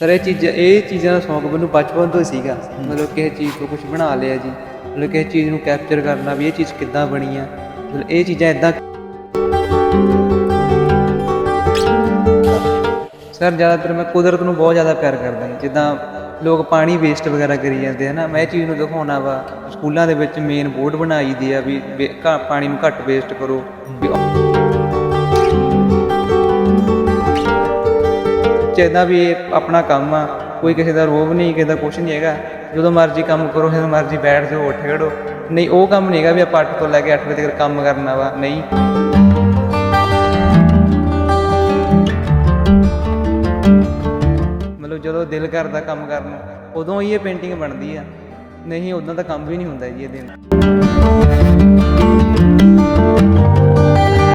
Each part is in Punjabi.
ਸਰ ਇਹ ਚੀਜ਼, ਇਹ ਚੀਜ਼ਾਂ ਦਾ ਸ਼ੌਂਕ ਮੈਨੂੰ ਬਚਪਨ ਤੋਂ ਹੀ ਸੀਗਾ। ਮਤਲਬ ਕਿਸੇ ਚੀਜ਼ ਤੋਂ ਕੁਝ ਬਣਾ ਲਿਆ ਜੀ। ਮਤਲਬ ਕਿਸੇ ਚੀਜ਼ ਨੂੰ ਕੈਪਚਰ ਕਰਨਾ ਵੀ ਇਹ ਚੀਜ਼ ਕਿੱਦਾਂ ਬਣੀ ਆ। ਮਤਲਬ ਇਹ ਚੀਜ਼ਾਂ ਇਦਾਂ ਸਰ, ਜ਼ਿਆਦਾਤਰ ਮੈਂ ਕੁਦਰਤ ਨੂੰ ਬਹੁਤ ਜ਼ਿਆਦਾ ਪਿਆਰ ਕਰਦਾ ਹਾਂ ਜਿੱਦਾਂ ਲੋਕ ਪਾਣੀ ਵੇਸਟ ਵਗੈਰਾ ਕਰੀ ਜਾਂਦੇ ਹਨ। ਮੈਂ ਇਹ ਚੀਜ਼ ਨੂੰ ਦਿਖਾਉਣਾ ਵਾ, ਸਕੂਲਾਂ ਦੇ ਵਿੱਚ ਮੇਨ ਬੋਰਡ ਬਣਾਈ ਦੀ ਆ ਵੀ ਵੇ- ਪਾਣੀ ਨੂੰ ਘੱਟ ਵੇਸਟ ਕਰੋ। ਵੀ ਚਾਹੀਦਾ ਵੀ ਇਹ ਆਪਣਾ ਕੰਮ ਆ, ਕੋਈ ਕਿਸੇ ਦਾ ਰੋਬ ਨਹੀਂ, ਕਿਸੇ ਦਾ ਕੁਝ ਨਹੀਂ ਹੈਗਾ। ਜਦੋਂ ਮਰਜ਼ੀ ਕੰਮ ਕਰੋ, ਜਦੋਂ ਮਰਜ਼ੀ ਬੈਠ ਜਾਓ, ਉੱਠ ਖੜੋ। ਨਹੀਂ, ਉਹ ਕੰਮ ਨਹੀਂ ਹੈਗਾ ਵੀ ਆਪਾਂ 8 ਤੋਂ ਲੈ ਕੇ 8 ਵਜੇ ਤੱਕ ਕੰਮ ਕਰਨਾ ਵਾ, ਨਹੀਂ। ਮਤਲਬ ਜਦੋਂ ਦਿਲ ਕਰਦਾ ਕੰਮ ਕਰਨ ਨੂੰ ਉਦੋਂ ਹੀ ਇਹ ਪੇਂਟਿੰਗ ਬਣਦੀ ਆ। ਨਹੀਂ, ਉਦੋਂ ਤਾਂ ਕੰਮ ਵੀ ਨਹੀਂ ਹੁੰਦਾ ਜੀ ਇਹਦੇ ਨਾਲ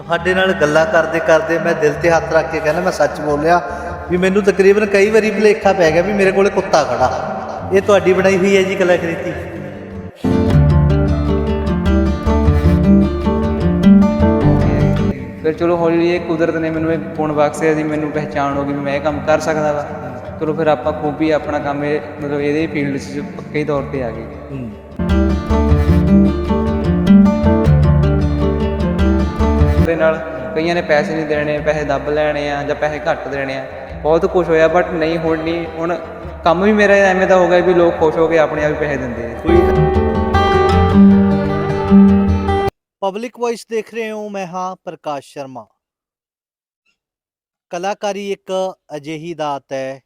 ਸਾਡੇ ਨਾਲ ਗੱਲਾਂ ਕਰਦੇ ਕਰਦੇ ਮੈਂ ਦਿਲ ਤੇ ਹੱਥ ਰੱਖ ਕੇ ਕਹਿੰਦਾ, ਮੈਂ ਸੱਚ ਬੋਲਿਆ ਵੀ ਮੈਨੂੰ ਤਕਰੀਬਨ ਕਈ ਵਾਰੀ ਭੁਲੇਖਾ ਪੈ ਗਿਆ ਵੀ ਮੇਰੇ ਕੋਲੇ ਕੁੱਤਾ ਖੜਾ। ਇਹ ਤੁਹਾਡੀ ਬਣਾਈ ਹੋਈ ਹੈ ਜੀ ਕਲਾਕ੍ਰਿਤੀ ਫਿਰ ਚਲੋ ਹੌਲੀ ਹੌਲੀ ਇਹ ਕੁਦਰਤ ਨੇ ਮੈਨੂੰ ਇਹ ਗੁਣ ਬਖਸ਼ਿਆ ਜੀ ਮੈਨੂੰ ਪਹਿਚਾਣ ਹੋ ਗਈ ਮੈਂ ਇਹ ਕੰਮ ਕਰ ਸਕਦਾ ਵਾ। ਚਲੋ ਫਿਰ ਆਪਾਂ ਖੂਬੀ ਆਪਣਾ ਕੰਮ ਇਹ ਮਤਲਬ ਇਹਦੇ ਫੀਲਡ 'ਚ ਪੱਕੇ ਤੌਰ ਤੇ ਆ ਗਏ। ਹੂੰ। ਦੇ ਨਾਲ ਕਈਆਂ ਨੇ ਪੈਸੇ ਨਹੀਂ ਦੇਣੇ, ਪੈਸੇ ਦੱਬ ਲੈਣੇ ਆ ਜਾਂ ਪੈਸੇ ਘੱਟ ਦੇਣੇ ਆ। ਬਹੁਤ ਕੁਝ ਹੋਇਆ ਬਟ ਨਹੀਂ, ਹੁਣ ਨਹੀਂ, ਹੁਣ ਕੰਮ ਵੀ ਮੇਰਾ ਐਵੇਂ ਦਾ ਹੋ ਗਿਆ ਵੀ ਲੋਕ ਖੁਸ਼ ਹੋ ਕੇ ਆਪਣੇ ਆਪ ਹੀ ਪੈਸੇ ਦਿੰਦੇ ਆ। ਪਬਲਿਕ ਵੌਇਸ ਦੇਖ ਰਹੇ ਹੋ ਮੈਂ ਹਾਂ ਪ੍ਰਕਾਸ਼ ਸ਼ਰਮਾ। ਕਲਾਕਾਰੀ ਇੱਕ ਅਜਿਹੀ ਦਾਤ ਹੈ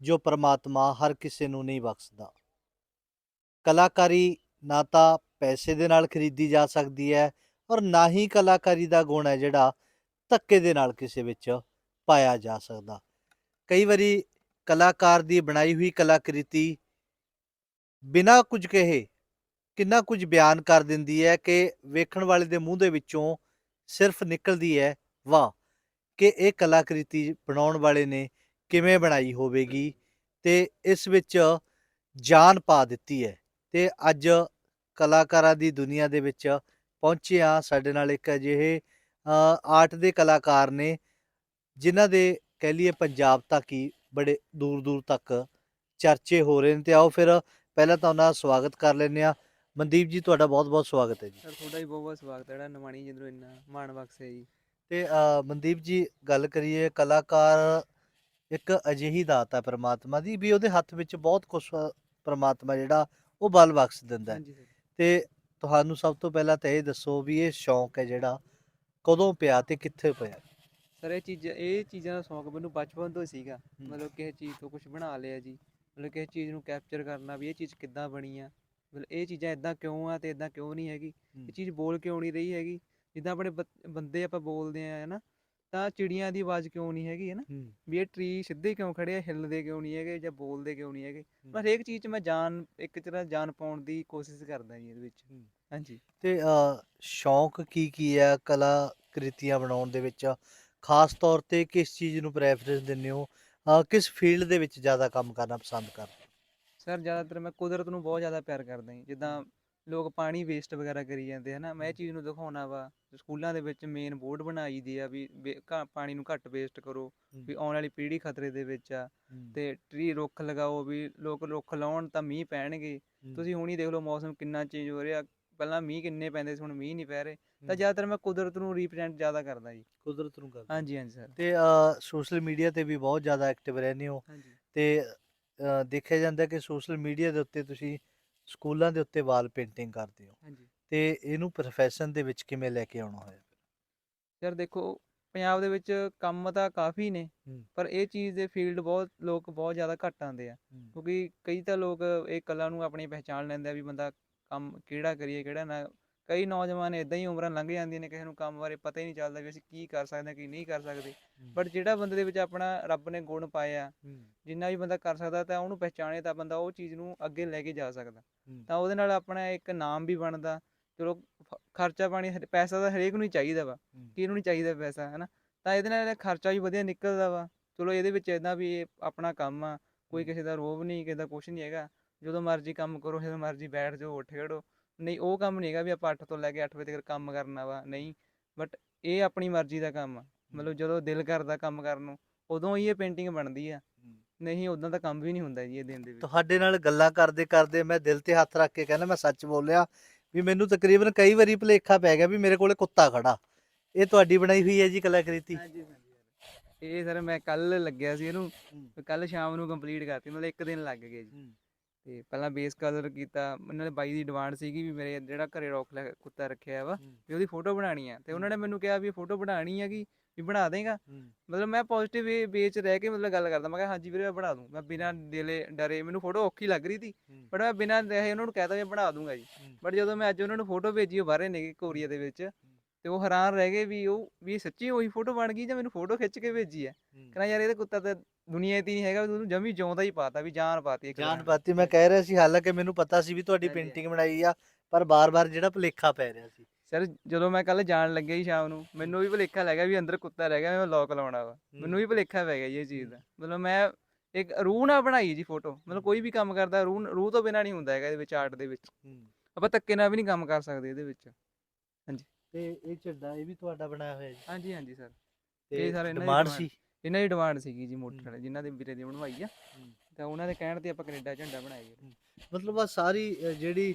ਜੋ ਪ੍ਰਮਾਤਮਾ ਹਰ ਕਿਸੇ ਨੂੰ ਨਹੀਂ ਬਖਸ਼ਦਾ। ਕਲਾਕਾਰੀ ਨਾ ਤਾਂ ਪੈਸੇ ਦੇ ਨਾਲ ਖਰੀਦੀ ਜਾ ਸਕਦੀ ਹੈ ਔਰ ਨਾ ਹੀ ਕਲਾਕਾਰੀ ਦਾ ਗੁਣ ਹੈ ਜਿਹੜਾ ਧੱਕੇ ਦੇ ਨਾਲ ਕਿਸੇ ਵਿੱਚ ਪਾਇਆ ਜਾ ਸਕਦਾ। ਕਈ ਵਾਰੀ ਕਲਾਕਾਰ ਦੀ ਬਣਾਈ ਹੋਈ ਕਲਾਕ੍ਰਿਤੀ ਬਿਨਾਂ ਕੁਝ ਕਹੇ, ਕਿੰਨਾ ਕੁਝ ਬਿਆਨ ਕਰ ਦਿੰਦੀ ਹੈ ਕਿ ਵੇਖਣ ਵਾਲੇ ਦੇ ਮੂੰਹ ਦੇ ਵਿੱਚੋਂ ਸਿਰਫ ਨਿਕਲਦੀ ਹੈ, ਵਾਹ, ਕਿ ਇਹ ਕਲਾਕ੍ਰਿਤੀ ਬਣਾਉਣ ਵਾਲੇ ਨੇ ਕਿਵੇਂ ਬਣਾਈ ਹੋਵੇਗੀ ਤੇ ਇਸ ਵਿੱਚ ਜਾਨ ਪਾ ਦਿੱਤੀ ਹੈ। ਤੇ ਅੱਜ ਕਲਾਕਾਰਾਂ ਦੀ ਦੁਨੀਆ ਦੇ ਵਿੱਚ ਪਹੁੰਚੇ ਆ ਸਾਡੇ ਨਾਲ ਇੱਕ ਅਜਿਹੇ ਆਰਟ ਦੇ ਕਲਾਕਾਰ ਨੇ ਜਿਨ੍ਹਾਂ ਦੇ ਕਹਿ ਲਈਏ ਪੰਜਾਬ ਤੱਕ ਹੀ ਬੜੇ ਦੂਰ ਦੂਰ ਤੱਕ ਚਰਚੇ ਹੋ ਰਹੇ ਨੇ ਤੇ ਆਓ ਫਿਰ ਪਹਿਲਾਂ ਤਾਂ ਉਹਨਾਂ ਦਾ ਸਵਾਗਤ ਕਰ ਲੈਂਦੇ ਆ ਮਨਦੀਪ ਜੀ ਤੁਹਾਡਾ ਬਹੁਤ ਬਹੁਤ ਸਵਾਗਤ ਹੈ ਜੀ। ਸਰ ਤੁਹਾਡਾ ਵੀ ਬਹੁਤ ਬਹੁਤ ਸਵਾਗਤ ਹੈ ਜਿਹੜਾ ਨਵਾਣੀ ਜਿੰਦਰੋਂ ਇੰਨਾ ਮਾਣ ਬਖਸ਼ਿਆ ਜੀ। ਤੇ ਮਨਦੀਪ ਜੀ ਗੱਲ ਕਰੀਏ ਕਲਾਕਾਰ ਇੱਕ ਅਜਿਹੀ ਦਾਤ ਹੈ ਪ੍ਰਮਾਤਮਾ ਦੀ ਵੀ ਉਹਦੇ ਹੱਥ ਵਿੱਚ ਬਹੁਤ ਕੁਝ ਪ੍ਰਮਾਤਮਾ ਜਿਹੜਾ ਉਹ ਬਲ ਬਖਸ਼ ਦਿੰਦਾ ਹੈ। ਤੇ ਤੁਹਾਨੂੰ ਸਭ ਤੋਂ ਪਹਿਲਾਂ ਤਾਂ ਇਹ ਦੱਸੋ ਵੀ ਇਹ ਸ਼ੌਂਕ ਹੈ ਜਿਹੜਾ ਕਦੋਂ ਪਿਆ ਤੇ ਕਿੱਥੇ ਪਿਆ? ਸਰ ਇਹ ਚੀਜ਼ ਇਹ ਚੀਜ਼ਾਂ ਦਾ ਸ਼ੌਂਕ ਮੈਨੂੰ ਬਚਪਨ ਤੋਂ ਹੀ ਸੀਗਾ। ਮਤਲਬ ਕਿਸੇ ਚੀਜ਼ ਤੋਂ ਕੁਝ ਬਣਾ ਲਿਆ ਜੀ। ਮਤਲਬ ਕਿਸੇ ਚੀਜ਼ ਨੂੰ ਕੈਪਚਰ ਕਰਨਾ ਵੀ ਇਹ ਚੀਜ਼ ਕਿੱਦਾਂ ਬਣੀ ਆ। ਮਤਲਬ ਇਹ ਚੀਜ਼ਾਂ ਇਦਾਂ ਕਿਉਂ ਆ ਤੇ ਇਦਾਂ ਕਿਉਂ ਨਹੀਂ ਹੈਗੀ। ਇਹ ਚੀਜ਼ ਬੋਲ ਕਿਉਂ ਨਹੀਂ ਰਹੀ ਹੈਗੀ? ਜਿੱਦਾਂ ਆਪਣੇ ਬੰਦੇ ਆਪਾਂ ਬੋਲਦੇ ਆ ਨਾ? ਤਾਂ ਚਿੜੀਆਂ ਦੀ ਆਵਾਜ਼ ਕਿਉਂ ਨਹੀਂ ਹੈਗੀ ਹੈ ਨਾ? ਵੀ ਇਹ ਟਰੀ ਸਿੱਧੇ ਕਿਉਂ ਖੜੇ ਆ ਹਿੱਲਦੇ ਕਿਉਂ ਨਹੀਂ ਹੈਗੇ ਜਾਂ ਬੋਲਦੇ ਕਿਉਂ ਨਹੀਂ ਹੈਗੇ? ਮੈਂ ਹਰੇਕ ਚੀਜ਼ 'ਚ ਮੈਂ ਜਾਨ ਇੱਕ ਤਰ੍ਹਾਂ ਜਾਨ ਪਾਉਣ ਦੀ ਕੋਸ਼ਿਸ਼ ਕਰਦਾ ਜੀ ਇਹਦੇ ਵਿੱਚ। ਹਾਂਜੀ। ਤੇ ਅ, ਸ਼ੌਂਕ ਕੀ ਕੀ ਹੈ ਕਲਾਕ੍ਰਿਤੀਆਂ ਬਣਾਉਣ ਦੇ ਵਿੱਚ? ਖਾਸ ਤੌਰ ਤੇ ਕਿਸ ਚੀਜ਼ ਨੂੰ ਪ੍ਰੈਫਰੈਂਸ ਦਿੰਦੇ ਹੋ? ਅ, ਕਿਸ ਫੀਲਡ ਦੇ ਵਿੱਚ ਜ਼ਿਆਦਾ ਕੰਮ ਕਰਨਾ ਪਸੰਦ ਕਰਦੇ ਹੋ? ਸਰ ਜ਼ਿਆਦਾਤਰ ਮੈਂ ਕੁਦਰਤ ਨੂੰ ਬਹੁਤ ਜ਼ਿਆਦਾ ਪਿਆਰ ਕਰਦਾ ਜੀ। ਜਿੱਦਾਂ ਲੋਕ ਪਾਣੀ ਵੇਸਟ ਵਗੈਰਾ ਕਰੀ ਜਾਂਦੇ ਹਨਾ? ਮੈਂ ਇਹ ਚੀਜ਼ ਨੂੰ ਦਿਖਾਉਣਾ ਵਾ ਸਕੂਲਾਂ ਦੇ ਵਿੱਚ ਮੇਨ ਬੋਰਡ ਬਣਾਈ ਦੀ ਆ ਵੀ ਵੇ- ਘ- ਪਾਣੀ ਨੂੰ ਘੱਟ ਵੇਸਟ ਕਰੋ ਵੀ ਆਉਣ ਵਾਲੀ ਪੀੜ੍ਹੀ ਖਤਰੇ ਦੇ ਵਿੱਚ ਆ। ਤੇ ਟਰੀ ਰੁੱਖ ਲਗਾਓ ਵੀ ਲੋਕ ਰੁੱਖ ਲਾਉਣ ਤਾਂ ਮੀਂਹ ਪੈਣਗੇ। ਹੂੰ। ਤੁਸੀਂ ਹੁਣੀ ਦੇਖ ਲਓ ਮੌਸਮ ਕਿੰਨਾ ਚੇਂਜ ਹੋ ਰਿਹਾ। ਪਹਿਲਾਂ ਮੀਂਹ ਕਿੰਨੇ ਪੈਂਦੇ ਸੀ ਹੁਣ ਮੀਂਹ ਨਹੀਂ ਪੈ ਰਹੇ। ਤਾਂ। ਜ਼ਿਆਦਾਤਰ ਮੈਂ ਕੁਦਰਤ ਨੂੰ ਰਿਪਰੈਜ਼ੈਂਟ ਜ਼ਿਆਦਾ ਕਰਦਾ ਜੀ। ਕੁਦਰਤ ਨੂੰ ਕਰਦੇ। ਹਾਂਜੀ ਹਾਂਜੀ ਸਰ ਤੇ ਸੋਸ਼ਲ ਮੀਡੀਆ ਤੇ ਵੀ ਬਹੁਤ ਜ਼ਿਆਦਾ ਐਕਟਿਵ ਰਹਿੰਦੇ ਹੋ। ਹਾਂਜੀ। ਤੇ ਅ, ਦੇਖਿਆ ਜਾਂਦਾ ਕਿ ਸੋਸ਼ਲ ਮੀਡੀਆ ਦੇ ਉੱਤੇ ਤੁਸੀਂ ਸਕੂਲਾਂ ਦੇ ਉੱਤੇ ਵਾਲ ਪੇਂਟਿੰਗ ਕਰਦੇ ਹੋ। ਹਾਂਜੀ। ਤੇ ਇਹਨੂੰ ਪ੍ਰੋਫੈਸ਼ਨ ਦੇ ਵਿੱਚ ਕਿਵੇਂ ਲੈ ਕੇ ਆਉਣਾ ਹੋਇਆ? ਯਾਰ ਦੇਖੋ ਪੰਜਾਬ ਦੇ ਵਿੱਚ ਕੰਮ ਤਾਂ ਕਾਫੀ ਨੇ ਹੂੰ। ਪਰ ਇਹ ਚੀਜ਼ ਦੇ ਫੀਲਡ ਬਹੁਤ ਲੋਕ ਬਹੁਤ ਜ਼ਿਆਦਾ ਘੱਟ ਆਉਂਦੇ ਆ। ਕਿਉਂਕਿ ਕਈ ਤਾਂ ਲੋਕ ਇਹ ਕਲਾ ਨੂੰ ਆਪਣੀ ਪਹਿਚਾਣ ਲੈਂਦੇ ਆ ਵੀ ਬੰਦਾ ਕੰਮ ਕਿਹੜਾ ਕਰੀਏ ਕਿਹੜਾ ਨਾ। ਕਈ ਨੌਜਵਾਨ ਇਦਾਂ ਹੀ ਉਮਰਾਂ ਲੰਘ ਜਾਂਦੀਆਂ ਨੇ ਕਿਸੇ ਨੂੰ ਕੰਮ ਬਾਰੇ ਪਤਾ ਹੀ ਨਹੀਂ ਚੱਲਦਾ ਵੀ ਅਸੀਂ ਕੀ ਕਰ ਸਕਦੇ ਹਾਂ ਕੀ ਨਹੀਂ ਕਰ ਸਕਦੇ। ਬਟ ਜਿਹੜਾ ਬੰਦੇ ਦੇ ਵਿੱਚ ਆਪਣਾ ਰੱਬ ਨੇ ਗੁਣ ਪਾਇਆ ਜਿੰਨਾ ਵੀ ਬੰਦਾ ਕਰ ਸਕਦਾ ਤਾਂ ਉਹਨੂੰ ਪਹਿਚਾਣੇ ਤਾਂ ਬੰਦਾ ਉਹ ਚੀਜ਼ ਨੂੰ ਅੱਗੇ ਲੈ ਕੇ ਜਾ ਸਕਦਾ। ਤਾਂ ਉਹਦੇ ਨਾਲ ਆਪਣਾ ਇੱਕ ਨਾਮ ਵੀ ਬਣਦਾ। ਚਲੋ ਖਰਚਾ ਪਾਣੀ ਪੈਸਾ ਤਾਂ ਹਰੇਕ ਨੂੰ ਹੀ ਚਾਹੀਦਾ ਵਾ। ਕਿਹਨੂੰ ਨਹੀਂ ਚਾਹੀਦਾ ਪੈਸਾ ਹਨਾ? ਤਾਂ ਇਹਦੇ ਨਾਲ ਖਰਚਾ ਵੀ ਵਧੀਆ ਨਿਕਲਦਾ ਵਾ। ਚਲੋ ਇਹਦੇ ਵਿੱਚ ਇਦਾਂ ਵੀ ਆਪਣਾ ਕੰਮ ਆ। ਕੋਈ। ਕਿਸੇ ਦਾ ਰੋਬ ਨਹੀਂ ਕਿਸੇ ਦਾ ਕੁਝ ਨਹੀਂ ਹੈਗਾ। ਜਦੋਂ ਮਰਜ਼ੀ ਕੰਮ ਕਰੋ ਜਦੋਂ ਮਰਜ਼ੀ ਬੈਠ ਜਾਓ ਉੱਠ ਖੜੋ। ਨਹੀਂ ਉਹ ਕੰਮ ਨਹੀਂ ਹੈਗਾ ਵੀ ਆਪਾਂ 8 ਤੋਂ ਲੈ ਕੇ 8 ਵਜੇ ਤੱਕ ਕੰਮ ਕਰਨਾ ਵਾ ਨਹੀਂ। ਬਟ ਇਹ ਆਪਣੀ ਮਰਜ਼ੀ ਦਾ ਕੰਮ ਆ। ਮਤਲਬ ਜਦੋਂ ਦਿਲ ਕਰਦਾ ਕੰਮ ਕਰਨ ਨੂੰ ਉਦੋਂ ਹੀ ਇਹ ਪੇਂਟਿੰਗ ਬਣਦੀ ਆ। ਨਹੀਂ ਉਦਾਂ ਦਾ ਕੰਮ ਵੀ ਨਹੀਂ ਹੁੰਦਾ ਜੀ ਇਹ ਦਿਨ ਦੇ ਵਿੱਚ। ਤੁਹਾਡੇ ਨਾਲ ਗੱਲਾਂ ਕਰਦੇ ਕਰਦੇ ਮੈਂ ਦਿਲ ਤੇ ਹੱਥ ਰੱਖ ਕੇ ਕਹਿੰਦਾ ਮੈਂ ਸੱਚ ਬੋਲਿਆ ਵੀ ਮੈਨੂੰ ਤਕਰੀਬਨ ਕਈ ਵਾਰੀ ਭੁਲੇਖਾ ਪੈ ਗਿਆ ਵੀ ਮੇਰੇ ਕੋਲੇ ਕੁੱਤਾ ਖੜਾ। ਇਹ ਤੁਹਾਡੀ ਬਣਾਈ ਹੋਈ ਹੈ ਜੀ ਕਲਾਕ੍ਰਿਤੀ? ਹਾਂਜੀ ਇਹ ਸਰ ਮੈਂ ਕੱਲ ਲੱਗਿਆ ਸੀ ਇਹਨੂੰ। ਕੱਲ ਸ਼ਾਮ ਨੂੰ ਕੰਪਲੀਟ ਕਰਤੀ ਮਤਲਬ ਇੱਕ ਦਿਨ ਲੱਗ ਗਿਆ ਜੀ। ਤੇ ਪਹਿਲਾਂ ਬੇਸ ਕਲਰ ਕੀਤਾ ਉਹਨਾਂ ਨੇ ਬਾਈ ਦੀ ਡਿਮਾਂਡ ਸੀਗੀ ਵੀ ਮੇਰੇ ਜਿਹੜਾ ਘਰੇ ਰੋਕ ਲੈ ਕੁੱਤਾ ਰੱਖਿਆ ਵਾ ਵੀ ਉਹਦੀ ਫੋਟੋ ਬਣਾਣੀ ਆ। ਤੇ ਉਹਨਾਂ ਨੇ ਮੈਨੂੰ ਕਿਹਾ ਵੀ ਫੋਟੋ ਬਣਾਣੀ ਹੈਗੀ ਵੀ ਬਣਾ ਦੇਗਾ। ਮਤਲਬ ਮੈਂ ਪੋਜ਼ਿਟਿਵ ਵੇ ਚ ਰਹਿ ਕੇ ਮਤਲਬ ਗੱਲ ਕਰਦਾ ਮੈਂ ਕਿਹਾ ਹਾਂਜੀ ਵੀਰੇ ਮੈਂ ਬਣਾ ਦੂੰ। ਮੈਂ ਬਿਨਾਂ ਦਿਲੇ ਡਰੇ ਮੈਨੂੰ ਫੋਟੋ ਔਖੀ ਲੱਗ ਰਹੀ ਸੀ। ਬਟ ਮੈਂ ਬਿਨਾਂ ਰਹੇ ਉਹਨਾਂ ਨੂੰ ਕਹਿਤਾ ਵੀ ਬਣਾ ਦੂੰਗਾ ਜੀ। ਬਟ ਜਦੋਂ ਮੈਂ ਅੱਜ ਉਹਨਾਂ ਨੂੰ ਫੋਟੋ ਭੇਜੀ ਉਹ ਬਾਹਰੇ ਨੇਗੇ ਕੋਰੀਆ ਦੇ ਵਿੱਚ। ਤੇ ਉਹ ਹੈਰਾਨ ਰਹਿ ਗਏ ਵੀ ਉਹ ਵੀ ਸੱਚੀ ਉਹੀ ਫੋਟੋ ਬਣ ਗਈ ਜਾਂ ਮੈਨੂੰ ਫੋਟੋ ਖਿੱਚ ਕੇ ਭੇਜੀ ਹੈ? ਕਹਿੰਦਾ ਯਾਰ ਇਹਦੇ ਕੁੱਤਾ ਤਾਂ ਦੁਨੀਆ 'ਤੇ ਨਹੀਂ ਹੈਗਾ ਤੂੰ ਜਮੀ ਜਿਉਂਦਾ ਹੀ ਪਾਤਾ ਵੀ ਜਾਨ ਪਾਤੀ ਇੱਕ ਜਾਨ ਤਰ੍ਹਾਂ। ਬਾਤੀ ਮੈਂ ਕਹਿ ਰਿਹਾ ਸੀ ਹਾਲਾਂਕਿ ਮੈਨੂੰ ਪਤਾ ਸੀ ਵੀ ਤੁਹਾਡੀ ਹਾਂਜੀ, ਪੇਂਟਿੰਗ ਬਣਾਈ ਆ ਪਰ ਬਾਰ-ਬਾਰ ਜਿਹੜਾ ਭੁਲੇਖਾ ਪੈ ਰਿਹਾ ਸੀ। ਸਰ ਜਦੋਂ ਮੈਂ ਕੱਲ ਜਾਣ ਲੱਗਿਆ ਸੀ ਸ਼ਾਮ ਨੂੰ ਮੈਨੂੰ ਵੀ ਭੁਲੇਖਾ ਲੱਗਾ ਵੀ ਅੰਦਰ ਕੁੱਤਾ ਰਹਿ ਗਿਆ ਮੈਂ ਲੋਕ ਲਾਉਣਾ ਵਾ। ਮੈਨੂੰ ਵੀ ਭੁਲੇਖਾ ਪੈ ਗਿਆ ਜੀ ਇਹ ਚੀਜ਼ ਦਾ। ਮਤਲਬ ਮੈਂ ਇੱਕ ਰੂਹ ਨਾਲ ਬਣਾਈ ਜੀ ਫੋਟੋ ਮਤਲਬ ਕੋਈ ਵੀ ਕੰਮ ਕਰਦਾ ਰੂਹ ਰੂਹ ਤੋਂ ਬਿਨਾ ਨਹੀਂ ਹੁੰਦਾ ਹੈਗਾ ਇਹਦੇ ਵਿੱਚ ਆਰਟ ਦੇ ਵਿੱਚ। ਆਪਾਂ ਧੱਕੇ ਨਾਲ ਵੀ ਨਹੀਂ ਕੰਮ ਕਰ ਸਕਦੇ ਇਹਦੇ ਵਿੱਚ। ਤੇ ਇਹ ਝੰਡਾ ਇਹ ਵੀ ਤੁਹਾਡਾ ਬਣਾਇਆ ਹੋਇਆ ਜੀ? ਹਾਂਜੀ ਹਾਂਜੀ ਸਰ। ਤੇ ਸਰ ਇਹਨਾਂ ਦੀ ਡਿਮਾਂਡ demand ਸੀ? ਇਹਨਾਂ ਦੀ ਡਿਮਾਂਡ ਸੀਗੀ ਜੀ ਮੋਟਰ ਵਾਲੇ। ਜਿਨ੍ਹਾਂ ਦੇ ਵੀਰੇ ਦੀ ਬਣਵਾਈ ਆ। ਤਾਂ ਉਹਨਾਂ ਦੇ ਕਹਿਣ ਤੇ ਆਪਾਂ ਕੈਨੇਡਾ ਝੰਡਾ ਬਣਾਇਆ ਜੀ। ਮਤਲਬ ਆ ਸਾਰੀ ਅ, ਜਿਹੜੀ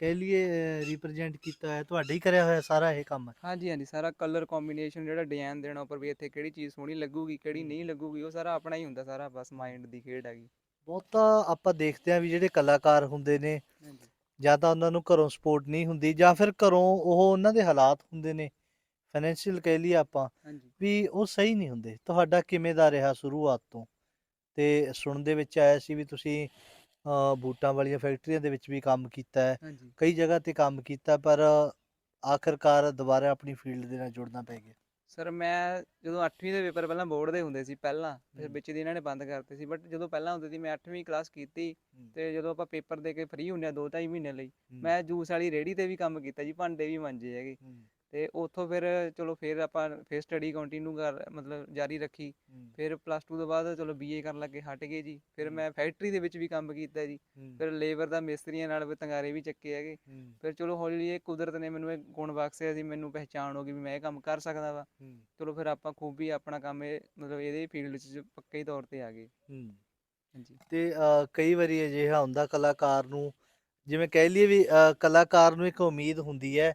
ਕਹਿ ਲਈਏ ਰਿਪਰੈਜ਼ੈਂਟ ਕੀਤਾ ਹੈ ਤੁਹਾਡਾ ਹੀ ਕਰਿਆ ਹੋਇਆ ਸਾਰਾ ਇਹ ਕੰਮ? ਹਾਂਜੀ ਹਾਂਜੀ ਸਾਰਾ ਕਲਰ ਕੰਬੀਨੇਸ਼ਨ ਜਿਹੜਾ ਡਿਜ਼ਾਈਨ ਦੇਣਾ ਉੱਪਰ ਵੀ ਇੱਥੇ ਕਿਹੜੀ ਚੀਜ਼ ਸੋਹਣੀ ਲੱਗੂਗੀ ਕਿਹੜੀ ਨਹੀਂ ਲੱਗੂਗੀ ਉਹ ਸਾਰਾ ਆਪਣਾ ਹੀ ਹੁੰਦਾ ਸਾਰਾ ਬਸ ਮਾਈਂਡ ਦੀ ਖੇਡ ਹੈਗੀ ਬਹੁਤਾ ਆਪਾਂ ਦੇਖਦੇ ਹਾਂ ਵੀ ਜਿਹੜੇ ਕਲਾਕਾਰ ਹੁੰਦੇ ਨੇ ਹਾਂਜੀ। ਜਾਂ ਤਾਂ ਉਹਨਾਂ ਨੂੰ ਘਰੋਂ ਸਪੋਰਟ ਨਹੀਂ ਹੁੰਦੀ ਜਾਂ ਫਿਰ ਘਰੋਂ ਉਹ ਉਹਨਾਂ ਦੇ ਹਾਲਾਤ ਹੁੰਦੇ ਨੇ। ਫਾਈਨੈਂਸ਼ੀਅਲ ਕਹਿ ਲਈਏ ਆਪਾਂ ਹਾਂਜੀ। ਵੀ ਉਹ ਸਹੀ ਨਹੀਂ ਹੁੰਦੇ। ਤੁਹਾਡਾ ਕਿਵੇਂ ਦਾ ਰਿਹਾ ਸ਼ੁਰੂਆਤ ਤੋਂ? ਤੇ ਸੁਣਨ ਦੇ ਵਿੱਚ ਆਇਆ ਸੀ ਵੀ ਤੁਸੀਂ ਅ, ਬੂਟਾਂ ਵਾਲੀਆਂ ਫੈਕਟਰੀਆਂ ਦੇ ਵਿੱਚ ਵੀ ਕੰਮ ਕੀਤਾ ਹੈ। ਹਾਂਜੀ। ਕਈ ਜਗ੍ਹਾ ਤੇ ਕੰਮ ਕੀਤਾ ਪਰ ਆਖਰਕਾਰ ਦੁਬਾਰਾ ਆਪਣੀ ਫੀਲਡ ਦੇ ਨਾਲ ਜੁੜਨਾ ਪੈ ਗਿਆ। ਸਰ ਮੈਂ ਜਦੋਂ 8ਵੀਂ ਦੇ ਪੇਪਰ ਪਹਿਲਾਂ ਬੋਰਡ ਦੇ ਹੁੰਦੇ ਸੀ ਪਹਿਲਾਂ ਫਿਰ ਹੂੰ। ਵਿੱਚ ਦੀ ਇਹਨਾਂ ਨੇ ਬੰਦ ਕਰਤੇ ਸੀ ਬਟ ਜਦੋਂ ਪਹਿਲਾਂ ਹੁੰਦੇ ਸੀ ਮੈਂ 8ਵੀਂ ਕਲਾਸ ਕੀਤੀ ਤੇ ਜਦੋਂ ਆਪਾਂ ਪੇਪਰ ਦੇ ਕੇ ਫ੍ਰੀ ਹੁੰਨੇ ਆ 2-2.5 ਮਹੀਨੇ ਲਈ ਮੈਂ ਜੂਸ ਵਾਲੀ ਰੇੜੀ ਤੇ ਵੀ ਕੰਮ ਕੀਤਾ ਜੀ ਭਾਂਡੇ ਵੀ ਮਾਂਜੇ ਹੈਗੇ। ਤੇ ਉੱਥੋਂ ਫਿਰ ਚਲੋ ਫਿਰ ਆਪਾਂ ਫਿਰ ਸਟੱਡੀ ਕੰਟੀਨਿਊ ਕਰ ਮਤਲਬ ਜਾਰੀ ਰੱਖੀ। ਫਿਰ ਪਲੱਸ 2 ਤੋਂ ਬਾਅਦ ਚਲੋ ਬੀਏ ਕਰਨ ਲੱਗੇ ਹਟ ਗਏ ਜੀ। ਫਿਰ ਹੂੰ। ਮੈਂ ਫੈਕਟਰੀ ਦੇ ਵਿੱਚ ਵੀ ਕੰਮ ਕੀਤਾ ਜੀ। ਫਿਰ ਲੇਬਰ ਦਾ ਮਿਸਤਰੀਆਂ ਨਾਲ ਵੀ ਤੰਗਾਰੇ ਵੀ ਚੱਕੇ ਹੈਗੇ। ਫਿਰ ਚਲੋ ਹੌਲੀ ਹੌਲੀ ਇਹ ਕੁਦਰਤ ਨੇ ਮੈਨੂੰ ਇਹ ਗੁਣ ਬਖਸ਼ਿਆ ਸੀ ਮੈਨੂੰ ਪਹਿਚਾਣ ਹੋ ਗਈ ਵੀ ਮੈਂ ਇਹ ਕੰਮ ਕਰ ਸਕਦਾ ਵਾ। ਚਲੋ ਫਿਰ ਆਪਾਂ ਖੂਬੀ ਆਪਣਾ ਕੰਮ ਇਹ ਮਤਲਬ ਇਹਦੇ ਫੀਲਡ 'ਚ ਪੱਕੇ ਹੀ ਤੌਰ ਤੇ ਆ ਗਏ। ਹਾਂਜੀ। ਤੇ ਕਈ ਵਾਰੀ ਅਜਿਹਾ ਹੁੰਦਾ ਕਲਾਕਾਰ ਨੂੰ ਜਿਵੇਂ ਕਹਿ ਲਈਏ ਵੀ ਕਲਾਕਾਰ ਨੂੰ ਇੱਕ ਉਮੀਦ ਹੁੰਦੀ ਹੈ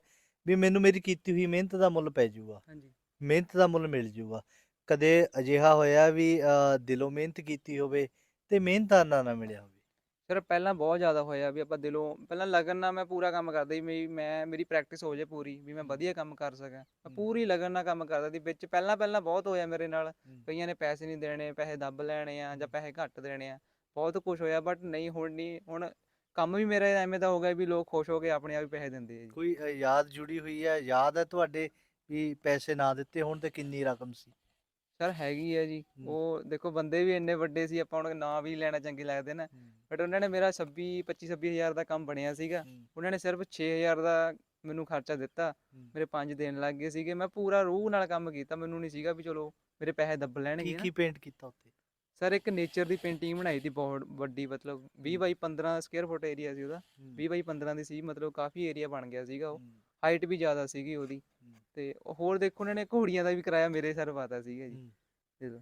ਵੀ ਮੈਨੂੰ ਮੇਰੀ ਕੀਤੀ ਹੋਈ ਮਿਹਨਤ ਦਾ ਮੁੱਲ ਪੈ ਜਾਊਗਾ। ਹਾਂਜੀ। ਮਿਹਨਤ ਦਾ ਮੁੱਲ ਮਿਲ ਜਾਊਗਾ। ਕਦੇ ਅਜਿਹਾ ਹੋਇਆ ਵੀ ਦਿਲੋਂ ਮਿਹਨਤ ਕੀਤੀ ਹੋਵੇ ਤੇ ਮਿਹਨਤਾਨਾ ਨਾ ਮਿਲਿਆ ਹੋਵੇ। ਸਰ ਪਹਿਲਾਂ ਬਹੁਤ ਜ਼ਿਆਦਾ ਹੋਇਆ ਵੀ ਆਪਾਂ ਦਿਲੋਂ ਪਹਿਲਾਂ ਲਗਨ ਨਾਲ ਮੈਂ ਪੂਰਾ ਕੰਮ ਕਰਦਾ ਸੀ ਮੈਂ ਮੇਰੀ ਪ੍ਰੈਕਟਿਸ ਹੋ ਜਾਏ ਪੂਰੀ ਵੀ ਮੈਂ ਵਧੀਆ ਕੰਮ ਕਰ ਸਕਾਂ। ਮੈਂ ਹੂੰ। ਪੂਰੀ ਲਗਨ ਨਾਲ ਕੰਮ ਕਰਦਾ ਸੀ ਵਿੱਚ ਪਹਿਲਾਂ ਪਹਿਲਾਂ ਬਹੁਤ ਹੋਇਆ ਮੇਰੇ ਨਾਲ। ਕਈਆਂ ਨੇ ਪੈਸੇ ਨਹੀਂ ਦੇਣੇ ਪੈਸੇ ਦੱਬ ਲੈਣੇ ਆ ਜਾਂ ਪੈਸੇ ਘੱਟ ਦੇਣੇ ਆ। ਬਹੁਤ ਕੁਝ ਹੋਇਆ ਬਟ ਨਹੀਂ ਹੁਣ ਨਹੀਂ ਹੁਣ ਕੰਮ ਵੀ ਮੇਰਾ ਐਵੇਂ ਦਾ ਹੋ ਗਿਆ ਵੀ ਲੋਕ ਖੁਸ਼ ਹੋ ਕੇ ਆਪਣੇ ਆਪ ਹੀ ਪੈਸੇ ਦਿੰਦੇ ਆ ਜੀ। ਕੋਈ ਅ, ਯਾਦ ਜੁੜੀ ਹੋਈ ਹੈ? ਯਾਦ ਹੈ ਤੁਹਾਡੇ ਵੀ ਪੈਸੇ ਨਾ ਦਿੱਤੇ ਹੋਣ ਤੇ ਕਿੰਨੀ ਰਕਮ ਸੀ? ਸਰ ਹੈਗੀ ਆ ਜੀ। ਹੂੰ। ਉਹ ਦੇਖੋ ਬੰਦੇ ਵੀ ਇੰਨੇ ਵੱਡੇ ਸੀ ਆਪਾਂ ਹੁਣ ਨਾਂ ਵੀ ਲੈਣਾ ਚੰਗੇ ਲੱਗਦੇ ਨਾ। ਬਟ ਉਹਨਾਂ ਨੇ ਮੇਰਾ 26 25 26 ਹਜ਼ਾਰ ਦਾ ਕੰਮ ਬਣਿਆ ਸੀਗਾ। ਉਹਨਾਂ ਨੇ ਸਿਰਫ 6000 ਦਾ ਮੈਨੂੰ ਖਰਚਾ ਦਿੱਤਾ। ਮੇਰੇ 5 ਦਿਨ ਲੱਗ ਗਏ ਸੀਗੇ। ਮੈਂ ਪੂਰਾ ਰੂਹ ਨਾਲ ਕੰਮ ਕੀਤਾ। ਮੈਨੂੰ ਨਹੀਂ ਸੀਗਾ ਵੀ ਚਲੋ ਮੇਰੇ ਪੈਸੇ ਦੱਬ ਕੀ ਲੈਣਗੇ ਕੀ ਪੇਂਟ ਕੀਤਾ ਉੱਤੇ ਸਰ ਇੱਕ ਨੇਚਰ ਦੀ ਪੇਂਟਿੰਗ ਬਣਾਈ ਸੀ ਬਹੁਤ ਵੱਡੀ ਮਤਲਬ 20 ਬਾਈ 15 ਸਕੁਅਰ ਫੁੱਟ ਏਰੀਆ ਸੀ ਉਹਦਾ। 20 ਬਾਈ 15 ਦੀ ਸੀ ਮਤਲਬ ਕਾਫੀ ਏਰੀਆ ਬਣ ਗਿਆ ਸੀਗਾ ਉਹ। ਹਾਈਟ ਵੀ ਜ਼ਿਆਦਾ ਸੀਗੀ ਉਹਦੀ। ਤੇ ਹੋਰ ਦੇਖੋ ਉਹਨਾਂ ਨੇ ਘੋੜੀਆਂ ਦਾ ਵੀ ਕਿਰਾਇਆ ਮੇਰੇ ਸਿਰ ਪਾਤਾ ਸੀਗਾ ਜੀ। ਜਦੋਂ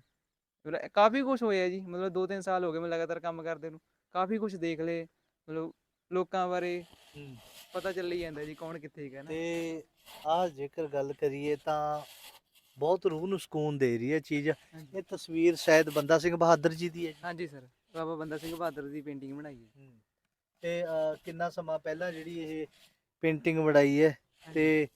ਮਤਲਬ ਕਾਫੀ ਕੁਝ ਹੋਇਆ ਜੀ ਮਤਲਬ 2-3 ਸਾਲ ਹੋ ਗਏ ਮੈਂ ਲਗਾਤਾਰ ਕੰਮ ਕਰਦੇ ਨੂੰ। ਕਾਫੀ ਕੁਝ ਦੇਖ ਲਏ ਮਤਲਬ ਲੋਕਾਂ ਬਾਰੇ ਪਤਾ ਚੱਲੀ ਜਾਂਦਾ ਜੀ ਕੌਣ ਕਿੱਥੇ ਹੈਗਾ ਨਾ। ਤੇ ਆ ਜੇਕਰ ਗੱਲ ਕਰੀਏ ਤਾਂ ਬਹੁਤ ਰੂਹ ਨੂੰ ਸਕੂਨ ਦੇ ਰਹੀ ਹੈ ਚੀਜ਼। ਇਹ ਤਸਵੀਰ ਸ਼ਾਇਦ ਬੰਦਾ ਸਿੰਘ ਬਹਾਦਰ ਜੀ ਦੀ ਹੈ ਜੀ। ਹਾਂਜੀ ਸਰ ਬਾਬਾ ਬੰਦਾ ਸਿੰਘ ਬਹਾਦਰ ਦੀ ਪੇਂਟਿੰਗ ਬਣਾਈ ਹੈ। ਤੇ ਕਿੰਨਾ ਸਮਾਂ ਪਹਿਲਾਂ ਜਿਹੜੀ ਇਹ ਪੇਂਟਿੰਗ ਬਣਾਈ ਹੈ? ਤੇ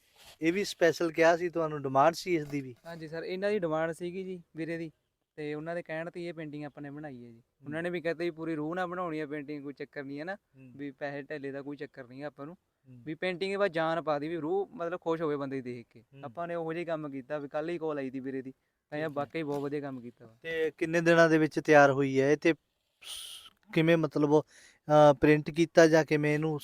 ਇਹ ਵੀ ਸਪੈਸ਼ਲ ਕਿਹਾ ਸੀ ਤੁਹਾਨੂੰ ਡਿਮਾਂਡ ਸੀ ਇਸ ਦੀ ਵੀ? ਹਾਂਜੀ ਸਰ ਇਹਨਾਂ ਦੀ ਡਿਮਾਂਡ ਸੀਗੀ ਜੀ ਵੀਰੇ ਦੀ। ਤੇ ਉਹਨਾਂ ਦੇ ਕਹਿਣ ਤੇ ਇਹ ਪੇਂਟਿੰਗ ਆਪਾਂ ਨੇ ਬਣਾਈ ਹੈ ਜੀ। ਉਹਨਾਂ ਨੇ ਵੀ ਕਹਤੇ ਵੀ ਪੂਰੀ ਰੂਹ ਨਾਲ ਬਣਾਉਣੀ ਹੈ ਪੇਂਟਿੰਗ ਕੋਈ ਚੱਕਰ ਨਹੀਂ ਹੈ ਨਾ। ਵੀ ਪੈਸੇ ਢੇਲੇ ਦਾ ਕੋਈ ਚੱਕਰ ਨਹੀਂ ਹੈ ਆਪਾਂ ਨੂੰ। ਵੀ ਪੇਂਟਿੰਗ ਬਾਅਦ ਜਾਨ ਪਾ ਦੀ ਵੀ ਰੂਹ ਮਤਲਬ ਖੁਸ਼ ਹੋਵੇ ਬੰਦੇ ਦੀ ਦੇਖ ਕੇ। ਆਪਾਂ ਨੇ ਉਹੋ ਜਿਹਾ ਕੰਮ ਕੀਤਾ ਵੀ ਕੱਲ ਹੀ ਕੋਲ ਆਈ ਦੀ ਵੀਰੇ ਦੀ ਤਾਂ। ਇਹ ਵਾਕਈ ਬਹੁਤ ਵਧੀਆ ਕੰਮ ਕੀਤਾ ਵਾ ਤੇ ਕਿੰਨੇ ਦਿਨਾਂ ਦੇ ਵਿੱਚ ਤਿਆਰ ਹੋਈ ਹੈ ਤੇ ਕਿਵੇਂ ਮਤਲਬ ਪ੍ਰਿੰਟ ਕੀਤਾ ਜਾਂ ਕਿਵੇਂ ਇਹਨੂੰ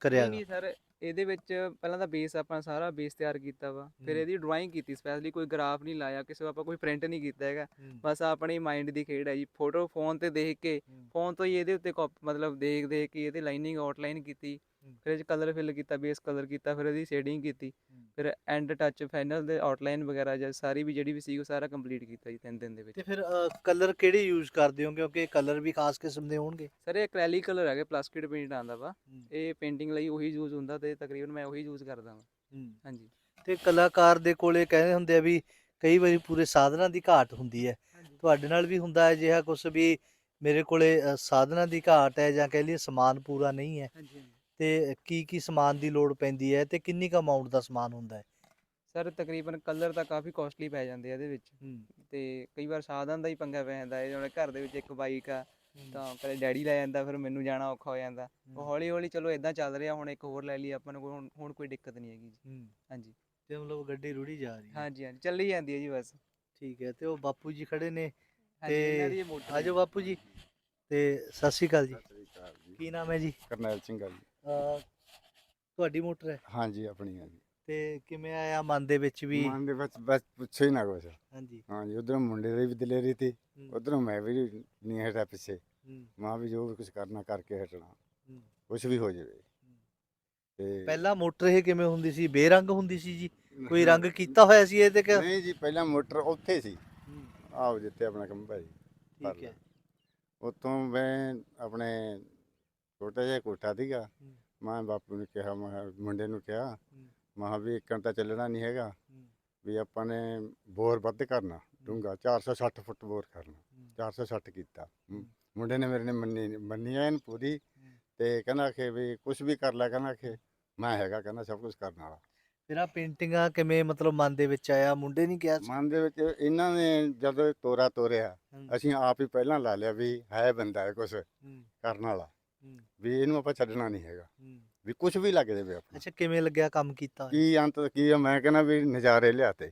ਕਰਿਆ ਨਹੀਂ ਸਰ ਇਹਦੇ ਵਿੱਚ ਪਹਿਲਾਂ ਤਾਂ ਬੇਸ ਆਪਾਂ ਸਾਰਾ ਬੇਸ ਤਿਆਰ ਕੀਤਾ ਵਾ ਫਿਰ। ਇਹਦੀ ਡਰਾਇੰਗ ਕੀਤੀ ਸਪੈਸ਼ਲੀ ਕੋਈ ਗ੍ਰਾਫ ਨਹੀਂ ਲਾਇਆ ਕਿਸੇ ਆਪਾਂ ਕੋਈ ਪ੍ਰਿੰਟ ਨਹੀਂ ਕੀਤਾ ਹੈਗਾ। ਬਸ ਆਪਣੀ ਮਾਈਂਡ ਦੀ ਖੇਡ ਹੈ ਜੀ ਫੋਟੋ ਫੋਨ ਤੇ ਦੇਖ ਕੇ। ਫੋਨ ਤੋਂ ਹੀ ਇਹਦੇ ਉੱਤੇ ਮਤਲਬ ਦੇਖ ਦੇਖ ਕੇ ਇਹਦੇ ਲਾਈਨਿੰਗ ਆਊਟਲਾਈਨ ਕੀਤੀ। ਫਿਰ ਇਹ ਕਲਰ ਫਿਲ ਕੀਤਾ ਬੇਸ ਕਲਰ ਕੀਤਾ ਫਿਰ ਇਹਦੀ ਸ਼ੇਡਿੰਗ ਕੀਤੀ। ਫਿਰ ਐਂਡ ਟੱਚ ਫਾਈਨਲ ਦੇ ਆਊਟਲਾਈਨ ਵਗੈਰਾ ਜਾਂ ਸਾਰੀ ਵੀ ਜਿਹੜੀ ਵੀ ਸੀ ਉਹ ਸਾਰਾ ਕੰਪਲੀਟ ਕੀਤਾ ਜੀ ਤਿੰਨ ਦਿਨ ਦੇ ਵਿੱਚ। ਤੇ ਫਿਰ ਕਲਰ ਕਿਹੜੇ ਯੂਜ਼ ਕਰਦੇ ਹੋ? ਕਿਉਂਕਿ ਕਲਰ ਵੀ ਖਾਸ ਕਿਸਮ ਦੇ ਹੋਣਗੇ। ਸਰ ਇਹ ਐਕ੍ਰੈਲਿਕ ਕਲਰ ਹੈਗੇ ਪਲਾਸਟਿਕ ਪੇਂਟ ਆਂਦਾ ਵਾ। ਇਹ ਪੇਂਟਿੰਗ ਲਈ ਉਹੀ ਯੂਜ਼ ਹੁੰਦਾ ਤੇ ਤਕਰੀਬਨ ਮੈਂ ਉਹੀ ਯੂਜ਼ ਕਰਦਾ ਹਾਂ। ਹਾਂਜੀ। ਤੇ ਕਲਾਕਾਰ ਦੇ ਕੋਲੇ ਕਹਿੰਦੇ ਹੁੰਦੇ ਆ ਵੀ ਕਈ ਵਾਰੀ ਪੂਰੇ ਸਾਧਨਾਂ ਦੀ ਘਾਟ ਹੁੰਦੀ ਹੈ। ਤੁਹਾਡੇ ਨਾਲ ਵੀ ਹੁੰਦਾ ਹੈ ਜਿਹਾ ਕੁਝ ਵੀ ਮੇਰੇ ਕੋਲੇ ਸਾਧਨਾਂ ਦੀ ਘਾਟ ਹੈ ਜਾਂ ਕਹਿ ਲਈਏ ਸਮਾਨ ਪੂਰਾ ਨਹੀਂ ਹੈ। ਤੇ ਕੀ ਕੀ ਸਮਾਨ ਦੀ ਲੋੜ ਪੈਂਦੀ ਹੈ ਤੇ ਕਿੰਨੀ ਕੁ ਅਮਾਉਂਟ ਦਾ ਸਮਾਨ ਹੁੰਦਾ ਹੈ? ਸਰ ਤਕਰੀਬਨ ਕਲਰ ਤਾਂ ਕਾਫੀ ਕੋਸਟਲੀ ਪੈ ਜਾਂਦੇ ਆ ਇਹਦੇ ਵਿੱਚ। ਤੇ ਕਈ ਵਾਰ ਸਾਧਨ ਦਾ ਹੀ ਪੰਗਾ ਪੈ ਜਾਂਦਾ ਹੈ ਜਿਵੇਂ ਘਰ ਦੇ ਵਿੱਚ ਇੱਕ ਬਾਈਕ ਆ ਤਾਂ ਕਦੇ ਡੈਡੀ ਲੈ ਜਾਂਦਾ ਫਿਰ ਮੈਨੂੰ ਜਾਣਾ ਔਖਾ ਹੋ ਜਾਂਦਾ। ਉਹ ਹੌਲੀ ਹੌਲੀ ਚਲੋ ਇਦਾਂ ਚੱਲ ਰਿਹਾ ਹੁਣ ਇੱਕ ਹੋਰ ਲੈ ਲਈ ਆਪਾਂ ਨੂੰ ਕੋਈ ਹੁਣ- ਹੁਣ ਕੋਈ ਦਿੱਕਤ ਨਹੀਂ ਹੈਗੀ ਜੀ। ਹੂੰ। ਹਾਂਜੀ। ਤੇ ਮਤਲਬ ਗੱਡੀ ਰੁੜੀ ਜਾ ਰਹੀ ਹੈ। ਹਾਂਜੀ ਹਾਂਜੀ ਚੱਲੀ ਜਾਂਦੀ ਹੈ ਜੀ ਬਸ। ਠੀਕ ਹੈ ਤੇ ਉਹ ਬਾਪੂ ਜੀ ਖੜੇ ਨੇ ਹਾਂਜੀ ਇਹਨਾਂ ਦੀ ਤੇ ਮੋਟਰ ਆਜੋ ਬਾਪੂ ਜੀ ਤੇ ਸਤਿ ਸ਼੍ਰੀ ਅਕਾਲ ਜੀ। ਸਤਿ ਸ੍ਰੀ ਅਕਾਲ ਜੀ। ਕੀ ਨਾਮ ਹੈ ਜੀ? ਕਰਨੈਲ ਸਿੰਘ ਆ ਜੀ। ਤੁਹਾਡੀ ਮੋਟਰ ਹੈ। ਹਾਂਜੀ ਆਪਣੀ ਆ ਜੀ ਤੇ ਕਿਵੇਂ ਆਇਆ ਮਨ ਦੇ ਵਿੱਚ ਵੀ? ਮਨ ਦੇ ਵਿੱਚ ਬਸ ਪੁੱਛੋ ਹੀ ਨਾ ਕੁਛ। ਹਾਂਜੀ। ਹਾਂਜੀ ਉਧਰੋਂ ਮੁੰਡੇ ਦੀ ਵੀ ਦਲੇਰੀ ਤੀ ਹੂੰ, ਉਧਰੋਂ ਮੈਂ ਵੀ ਨਹੀਂ ਹਟਾ ਪਿੱਛੇ। ਹੂੰ, ਮਾਂ ਵੀ ਜੋ ਵੀ ਕੁਝ ਕਰਨਾ ਕਰਕੇ ਹਟਣਾ। ਹੂੰ। ਕੁਝ ਵੀ ਹੋ ਜਾਵੇ। ਤੇ ਪਹਿਲਾਂ ਮੋਟਰ ਇਹ ਕਿਵੇਂ ਹੁੰਦੀ ਸੀ? ਬੇਰੰਗ ਹੁੰਦੀ ਸੀ ਜੀ? ਕੋਈ ਰੰਗ ਕੀਤਾ ਹੋਇਆ ਸੀ ਇਹ ਤੇ ਕਿ ਨਹੀਂ ਜੀ ਪਹਿਲਾਂ ਮੋਟਰ ਉੱਥੇ ਸੀ। ਹੂੰ, ਆਓ ਜਿੱਥੇ ਆਪਣਾ ਕੰਮ ਭਾਈ ਠੀਕ ਹੈ। ਉੱਥੋਂ ਮੈਂ ਆਪਣੇ ਛੋਟਾ ਜਿਹਾ ਕੋਠਾ ਸੀਗਾ। ਮੈਂ ਬਾਪੂ ਨੂੰ ਕਿਹਾ ਮੈਂ ਕਿਹਾ, ਮੁੰਡੇ ਨੂੰ ਕਿਹਾ। ਮੈਂ ਕਿਹਾ ਵੀ ਇੱਕਣ ਤਾਂ ਚੱਲਣਾ ਨਹੀਂ ਹੈਗਾ। ਵੀ ਆਪਾਂ ਨੇ ਬੋਰ ਵੱਧ ਕਰਨਾ ਡੂੰਗਾ 460 ਫੁੱਟ ਬੋਰ ਕਰਨਾ ਹੂੰ, 460 ਕੀਤਾ। ਹੂੰ। ਹੂੰ। ਮੁੰਡੇ ਨੇ ਮੇਰੇ ਨੇ ਮੰਨੀ ਨੀ- ਮੰਨੀ ਐਨ ਪੂਰੀ। ਤੇ ਕਹਿੰਦਾ ਕਿ ਵੀ ਕੁਝ ਵੀ ਕਰ ਲੈ ਕਹਿੰਦਾ ਕਿ ਮੈਂ ਹੈਗਾ ਕਹਿੰਦਾ ਸਭ ਕੁਝ ਕਰਨ ਵਾਲਾ। ਫਿਰ ਆ ਪੇਂਟਿੰਗਾਂ ਕਿਵੇਂ ਮਤਲਬ ਮਨ ਦੇ ਵਿੱਚ ਆਇਆ? ਮੁੰਡੇ ਨਹੀਂ ਕਿਹਾ ਸੀ? ਮਨ ਦੇ ਵਿੱਚ ਇਹਨਾਂ ਨੇ ਜਦੋਂ ਤੋਰਾ ਤੋਰਿਆ ਅਸੀਂ ਆਪ ਹੀ ਪਹਿਲਾਂ ਲਾ ਲਿਆ ਵੀ ਹੈ ਬੰਦਾ ਹੈ। ਕੁਝ ਕਰਨ ਵਾਲਾ। ਵੀ ਇਹਨੂੰ ਆਪਾਂ ਛੱਡਣਾ ਨਹੀਂ ਹੈਗਾ। ਵੀ ਕੁਝ ਵੀ ਲੱਗ ਜਾਵੇ ਆਪਣਾ। ਅੱਛਾ ਕਿਵੇਂ ਲੱਗਿਆ ਕੰਮ ਕੀਤਾ? ਕੀ ਅੰਤ ਕੀ ਆ ਮੈਂ ਕਹਿੰਦਾ ਵੀ ਨਜ਼ਾਰੇ ਲਿਆਤੇ।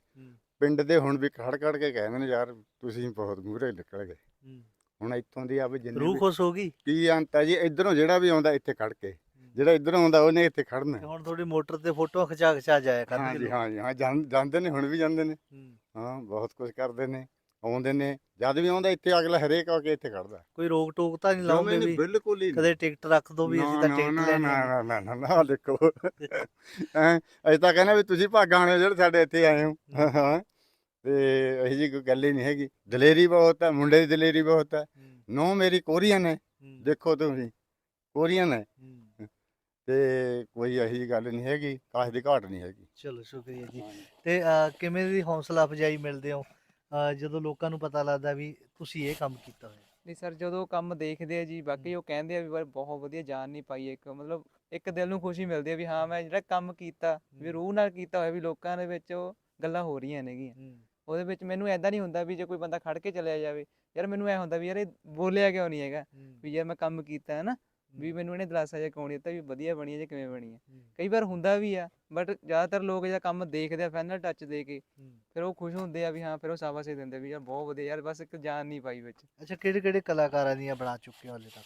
ਪਿੰਡ ਦੇ ਹੁਣ ਵੀ ਖੜ ਖੜ ਕੇ ਕਹਿੰਦੇ ਨੇ ਯਾਰ ਤੁਸੀਂ ਬਹੁਤ ਮੂਹਰੇ ਨਿਕਲ ਗਏ। ਹੁਣ ਇੱਥੋਂ ਦੀ ਆ ਵੀ ਜਿੰਨੀ ਰੂਹ ਵੀ ਖੁਸ਼ ਹੋ ਗਈ? ਕੀ ਅੰਤ ਹੈ ਜੀ ਇਧਰੋਂ ਜਿਹੜਾ ਵੀ ਆਉਂਦਾ ਇੱਥੇ ਖੜ ਕੇ। ਜਿਹੜਾ ਇਧਰੋਂ ਆਉਂਦਾ ਉਹਨੇ ਇੱਥੇ ਖੜਨਾ। ਹੁਣ ਤੁਹਾਡੀ ਮੋਟਰ ਤੇ ਫੋਟੋ ਖਿਚਾ ਖਿਚਾ ਜਾਇਆ ਹਾਂ ਕਰਦੇ ਜੀ ਹਾਂ ਜੀ ਹਾਂ ਜਾਂਦੇ ਨੇ ਹੁਣ ਵੀ ਜਾਂਦੇ ਨੇ। ਹਾਂ। ਬਹੁਤ ਕੁਝ ਕਰਦੇ ਨੇ। ਆਉਂਦੇ ਨੇ ਜਦ ਵੀ ਆਉਂਦਾ ਇੱਥੇ ਅਗਲਾ ਹਰੇਕ ਆ ਕੇ ਇੱਥੇ ਖੜਦਾ। ਕੋਈ ਰੋਕ ਟੋਕ ਤਾਂ ਨਹੀਂ ਲਾਉਂਦੇ ਵੀ ਬਿਲਕੁਲ ਹੀ ਕਦੇ ਟਿਕਟ ਰੱਖ ਦੋ ਵੀ ਅਸੀਂ ਤਾਂ ਟਿਕਟ ਲੈਣੀ ਨਾ ਨਾ ਨਾ ਨਾ ਦੇਖੋ। ਐ ਅਸੀਂ ਤਾਂ ਕਹਿੰਦੇ ਵੀ ਤੁਸੀਂ ਭਾਗਾਂ ਵਾਲੇ ਜਿਹੜੇ ਸਾਡੇ ਇੱਥੇ ਆਏ ਹੋ। ਤੇ ਇਹੀ ਜੀ ਕੋਈ ਗੱਲ ਹੀ ਨਹੀਂ ਹੈਗੀ। ਦਲੇਰੀ ਬਹੁਤ ਹੈ ਮੁੰਡੇ ਦੀ ਦਲੇਰੀ ਬਹੁਤ ਹੈ। ਨੋ ਮੇਰੀ ਕੋਰੀਅਨ ਹੈ। ਦੇਖੋ ਤੁਸੀਂ ਕੋਰੀਅਨ ਹੈ। ਤੇ ਕੋਈ ਇਹੀ ਗੱਲ ਨਹੀਂ ਹੈਗੀ ਕਾਸ਼ ਦੀ ਘਾਟ ਨਹੀਂ ਹੈਗੀ। ਚਲੋ ਸ਼ੁਕਰੀਆ ਜੀ। ਤੇ ਕਿਵੇਂ ਦੀ ਹੌਸਲਾ ਅਫਜਾਈ ਮਿਲਦੇ ਹੋ? ਅਹ, ਜਦੋਂ ਲੋਕਾਂ ਨੂੰ ਪਤਾ ਲੱਗਦਾ ਵੀ ਤੁਸੀਂ ਇਹ ਕੰਮ ਕੀਤਾ ਹੋਇਆ। ਨਹੀਂ ਸਰ ਜਦੋਂ ਕੰਮ ਦੇਖਦੇ ਆ ਜੀ ਬਾਕੀ ਉਹ ਕਹਿੰਦੇ ਆ ਵੀ ਬਹੁਤ ਵਧੀਆ ਜਾਨ ਨਹੀਂ ਪਾਈ ਇੱਕ ਮਤਲਬ ਇੱਕ ਦਿਲ ਨੂੰ ਖੁਸ਼ੀ ਮਿਲਦੀ ਆ ਵੀ ਹਾਂ ਮੈਂ ਜਿਹੜਾ ਕੰਮ ਕੀਤਾ ਵੀ। ਰੂਹ ਨਾਲ ਕੀਤਾ ਹੋਇਆ ਵੀ ਲੋਕਾਂ ਦੇ ਵਿੱਚ ਉਹ ਗੱਲਾਂ ਹੋ ਰਹੀਆਂ ਨੇਗੀਆਂ। ਉਹਦੇ ਵਿੱਚ ਮੈਨੂੰ ਐਦਾਂ ਨਹੀਂ ਹੁੰਦਾ ਵੀ ਜੇ ਕੋਈ ਬੰਦਾ ਖੜ ਕੇ ਚਲਿਆ ਜਾਵੇ ਯਾਰ ਮੈਨੂੰ ਐ ਹੁੰਦਾ ਵੀ ਯਾਰ ਇਹ ਬੋਲਿਆ ਕਿਉਂ ਨਹੀਂ ਹੈਗਾ ਵੀ ਯਾਰ ਮੈਂ ਕੰਮ ਕੀਤਾ ਹੈ ਨਾ? ਵੀ ਮੈਨੂੰ ਇਹਨੇ ਦਿਲਾਸਾ ਜਿਹਾ ਕਿਉਂ ਨਹੀਂ ਦਿੱਤਾ ਵੀ ਵਧੀਆ ਬਣੀ ਹੈ ਜਾਂ ਕਿਵੇਂ ਬਣੀ ਹੈ। ਕਈ ਵਾਰ ਹੁੰਦਾ ਵੀ ਆ ਬਟ ਜ਼ਿਆਦਾਤਰ ਲੋਕ ਜਿਹੜਾ ਕੰਮ ਦੇਖਦੇ ਆ ਫਾਈਨਲ ਟੱਚ ਦੇ ਕੇ। ਫਿਰ ਉਹ ਖੁਸ਼ ਹੁੰਦੇ ਆ ਵੀ ਹਾਂ ਫਿਰ ਉਹ ਸ਼ਾਬਾਸ਼ ਦਿੰਦੇ ਵੀ ਯਾਰ ਬਹੁਤ ਵਧੀਆ ਯਾਰ ਬਸ ਇੱਕ ਜਾਨ ਨਹੀਂ ਪਾਈ ਵਿੱਚ। ਅੱਛਾ ਕਿਹੜੇ ਕਿਹੜੇ ਕਲਾਕਾਰਾਂ ਦੀਆਂ ਬਣਾ ਚੁੱਕੇ ਹੋ ਹਲੇ ਤੱਕ?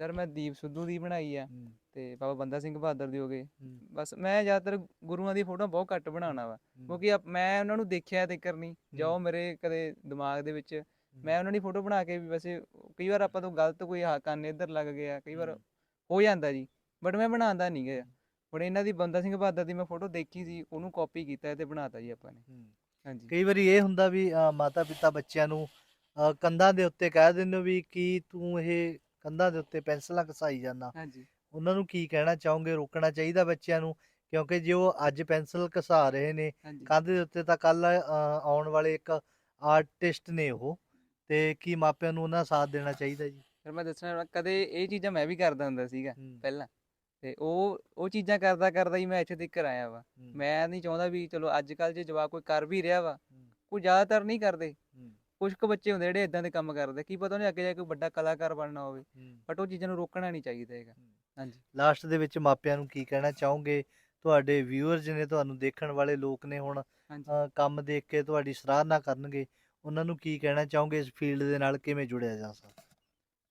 ਸਰ ਮੈਂ ਦੀਪ ਸਿੱਧੂ ਦੀ ਬਣਾਈ ਆ ਤੇ ਬਾਬਾ ਬੰਦਾ ਸਿੰਘ ਬਹਾਦਰ ਦੀ ਹੋ ਗਏ। ਬਸ ਮੈਂ ਜ਼ਿਆਦਾਤਰ ਗੁਰੂਆਂ ਦੀ ਫੋਟੋ ਬਹੁਤ ਘੱਟ ਬਣਾਉਣਾ ਵਾ। ਕਿਉਂਕਿ ਮੈਂ ਉਹਨਾਂ ਨੂੰ ਦੇਖਿਆ ਤੇ ਕਰਨੀ ਜਾਂ ਉਹ ਮੇਰੇ ਕਦੇ ਦਿਮਾਗ ਦੇ ਵਿੱਚ ਮੈਂ ਉਹਨਾਂ ਦੀ ਫੋਟੋ ਬਣਾ ਕੇ ਵੀ ਵੈਸੇ ਕਈ ਵਾਰ ਆਪਾਂ ਤੋਂ ਗਲਤ ਕੋਈ ਹਾ ਕੰਨ ਇੱਧਰ ਲੱਗ ਗਿਆ ਕਈ ਵਾਰ ਹੂੰ। ਜਾਂਦਾ ਜੀ ਬਟ ਮੈਂ ਬਣਾਉਂਦਾ ਨਹੀਂ ਗਿਆ ਹੁਣ ਇਹਨਾਂ ਦੀ ਬੰਦਾ ਸਿੰਘ ਬਹਾਦਰ ਦੀ ਮੈਂ ਫੋਟੋ ਦੇਖੀ ਸੀ ਉਹਨੂੰ ਕਾਪੀ ਕੀਤਾ ਤੇ ਬਣਾਤਾ ਜੀ ਆਪਾਂ ਨੇ। ਹਾਂਜੀ। ਕਈ ਵਾਰੀ ਇਹ ਹੁੰਦਾ ਵੀ ਮਾਤਾ ਪਿਤਾ ਬੱਚਿਆਂ ਨੂੰ ਕੰਧਾਂ ਦੇ ਉੱਤੇ ਕਹਿ ਦਿੰਦੇ ਵੀ ਕੀ ਤੂੰ ਇਹ ਕੰਧਾਂ ਦੇ ਉੱਤੇ ਪੈਨਸਲਾਂ ਘਸਾਈ ਜਾਂਦਾ। ਹਾਂਜੀ। ਉਹਨਾਂ ਨੂੰ ਕੀ ਕਹਿਣਾ ਚਾਹੋਗੇ? ਰੋਕਣਾ ਚਾਹੀਦਾ ਬੱਚਿਆਂ ਨੂੰ? ਕਿਉਂਕਿ ਜੇ ਉਹ ਅੱਜ ਪੈਨਸਲ ਘਸਾ ਰਹੇ ਨੇ ਕੰਧ ਦੇ ਉੱਤੇ ਤਾਂ ਕੱਲ ਆਉਣ ਵਾਲੇ ਇੱਕ ਆਰਟਿਸਟ ਨੇ ਉਹ। ਤੇ ਕੀ ਮਾਪਿਆਂ ਨੂੰ ਉਹਨਾਂ ਦਾ ਸਾਥ ਦੇਣਾ ਚਾਹੀਦਾ ਜੀ? ਫਿਰ ਮੈਂ ਦੱਸਣਾ ਕਦੇ ਇਹ ਚੀਜ਼ਾਂ ਮੈਂ ਵੀ ਕਰਦਾ ਹੁੰਦਾ ਸੀਗਾ ਪਹਿਲਾਂ ਤੇ ਉਹ ਉਹ ਚੀਜ਼ਾਂ ਕਰਦਾ ਕਰਦਾ ਹੀ ਮੈਂ ਇੱਥੇ ਤੱਕ ਆਇਆ ਵਾ। ਮੈਂ ਨਹੀਂ ਚਾਹੁੰਦਾ ਵੀ ਚਲੋ ਅੱਜ ਕੱਲ ਜੇ ਜਵਾਕ ਕੋਈ ਕਰ ਵੀ ਰਿਹਾ ਵਾ ਕੋਈ ਜ਼ਿਆਦਾਤਰ ਨਹੀਂ ਕਰਦੇ। ਕੁਝ ਕੁ ਬੱਚੇ ਹੁੰਦੇ ਜਿਹੜੇ ਇਦਾਂ ਦੇ ਕੰਮ ਕਰਦੇ ਕੀ ਪਤਾ ਉਹਨੇ ਅੱਗੇ ਜਾ ਕੇ ਕੋਈ ਵੱਡਾ ਕਲਾਕਾਰ ਬਣਨਾ ਹੋਵੇ ਬਟ ਉਹ ਚੀਜ਼ਾਂ ਨੂੰ ਰੋਕਣਾ ਨਹੀਂ ਚਾਹੀਦਾ ਹੈਗਾ। ਹਾਂਜੀ। ਲਾਸਟ ਦੇ ਵਿੱਚ ਮਾਪਿਆਂ ਨੂੰ ਕੀ ਕਹਿਣਾ ਚਾਹੋਗੇ? ਤੁਹਾਡੇ ਵਿਊਅਰਸ ਨੇ ਤੁਹਾਨੂੰ ਦੇਖਣ ਵਾਲੇ ਲੋਕ ਨੇ ਹੁਣ ਹਾਂਜੀ। ਅਹ, ਕੰਮ ਦੇਖ ਕੇ ਤੁਹਾਡੀ ਸਰਾਹਨਾ ਕਰਨਗੇ ਉਹਨਾਂ ਨੂੰ ਕੀ ਕਹਿਣਾ ਚਾਹੋਗੇ ਇਸ ਫੀਲਡ ਦੇ ਨਾਲ ਕਿਵੇਂ ਜੁੜਿਆ ਜਾ ਸਕਦਾ?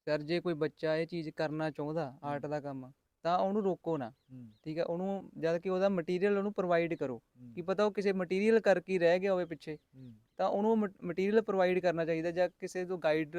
ਸਰ ਜੇ ਕੋਈ ਬੱਚਾ ਇਹ ਚੀਜ਼ ਕਰਨਾ ਚਾਹੁੰਦਾ ਆਰਟ ਦਾ ਕੰਮ ਤਾਂ ਉਹਨੂੰ ਰੋਕੋ ਨਾ। ਠੀਕ ਹੈ ਉਹਨੂੰ ਜਦ ਕਿ ਉਹਦਾ ਮਟੀਰੀਅਲ ਉਹਨੂੰ ਪ੍ਰੋਵਾਈਡ ਕਰੋ। ਕੀ ਪਤਾ ਉਹ ਕਿਸੇ ਮਟੀਰੀਅਲ ਕਰਕੇ ਹੀ ਰਹਿ ਗਿਆ ਹੋਵੇ ਪਿੱਛੇ ਤਾਂ ਉਹਨੂੰ ਮਟੀਰੀਅਲ ਪ੍ਰੋਵਾਈਡ ਕਰਨਾ ਚਾਹੀਦਾ ਜਾਂ ਕਿਸੇ ਤੋਂ ਗਾਈਡ